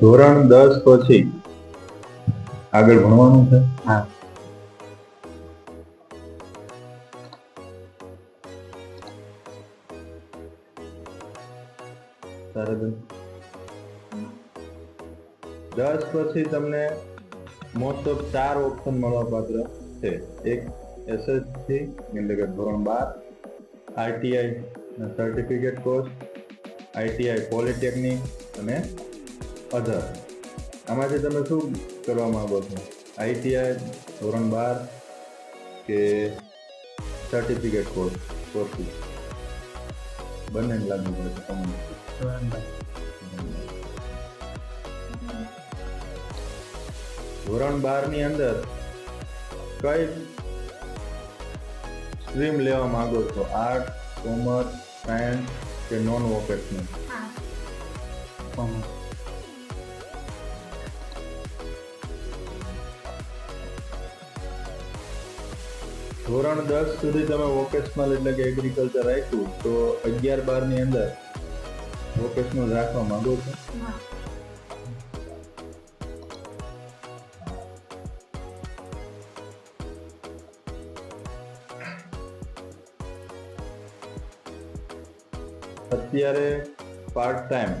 ધોરણ દસ પછી આગળ ભણવાનું છે હા તારે? દસ પછી તમને મોસ્ટ ઓફ ચાર ઓપ્શન મળવા પાત્ર છે. એક એસએસસી એટલે કે ધોરણ બાર ITI certificate course ITI polytechnic અને અધર આમાંથી તમે શું કરવા માગો છો? આઈટીઆઈ ધોરણ બાર કે સર્ટિફિકેટ કોર્સ કોર્સ બંને લાગુ પડે છે તમને ધોરણ બાર. ની અંદર કઈ સ્ટ્રીમ લેવા માંગો છો? આર્ટ, કોમર્સ, સાયન્સ કે નોન વોકેશનલ? ધોરણ દસ સુધી તમે વોકેશનલ એટલે કે એગ્રીકલ્ચર રાખ્યું, તો અગિયાર બારની અંદર વોકેશનલ રાખવા માંગો છો? અત્યારે પાર્ટ ટાઈમ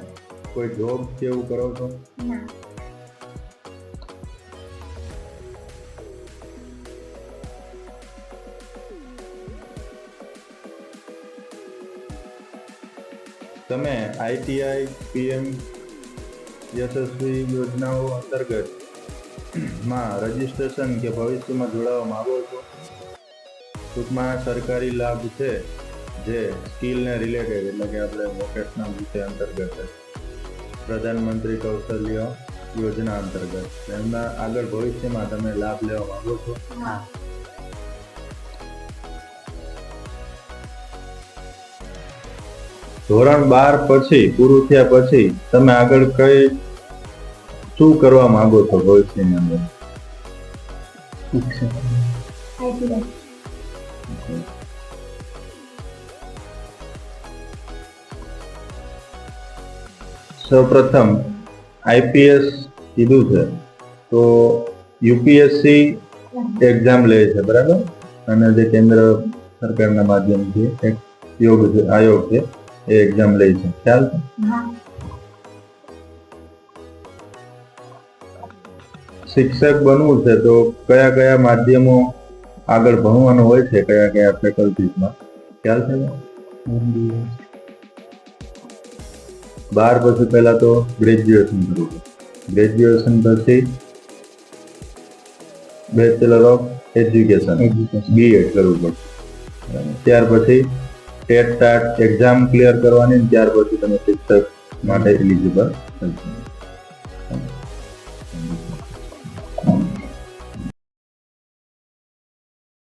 કોઈ જોબ કે એવું કરો છો? તમે આઈટીઆઈ પીએમ યશસ્વી યોજનાઓ અંતર્ગતમાં રજીસ્ટ્રેશન કે ભવિષ્યમાં જોડાવા માંગો છો? ટૂંકમાં સરકારી લાભ છે જે સ્કિલને રિલેટેડ એટલે કે આપણે વોકેશનલ વિષય અંતર્ગત પ્રધાનમંત્રી કૌશલ્ય યોજના અંતર્ગત. એમના આગળ ભવિષ્યમાં તમે લાભ લેવા માંગો છો? ધોરણ બાર પછી પૂરું થયા પછી તમે આગળ કઈ શું કરવા માંગો છો ભવિષ્યની અંદર? સૌપ્રથમ આઈપીએસ કીધું છે તો યુપીએસસી એક્ઝામ લે છે બરાબર? અને જે કેન્દ્ર સરકારના માધ્યમથી એક યોગ છે આયોગ છે એ એક્ઝામ લે છે. ખ્યાલ છે? શિક્ષક બનવું છે તો કયા કયા માધ્યમો આગળ ભણવાનું હોય છે કયા કયા ફેકલ્ટીઝમાં ખ્યાલ છે. બાર પછી પહેલા તો ગ્રેજ્યુએશન કરવું ગ્રેજ્યુએશન પછી bachelor of education B BEd કરવું પડશે ત્યાર પછી ટેટ ટાટ એક્ઝામ ક્લિયર કરવાની ત્યાર પછી તમે શિક્ષક માટે એલિજિબલ થશો.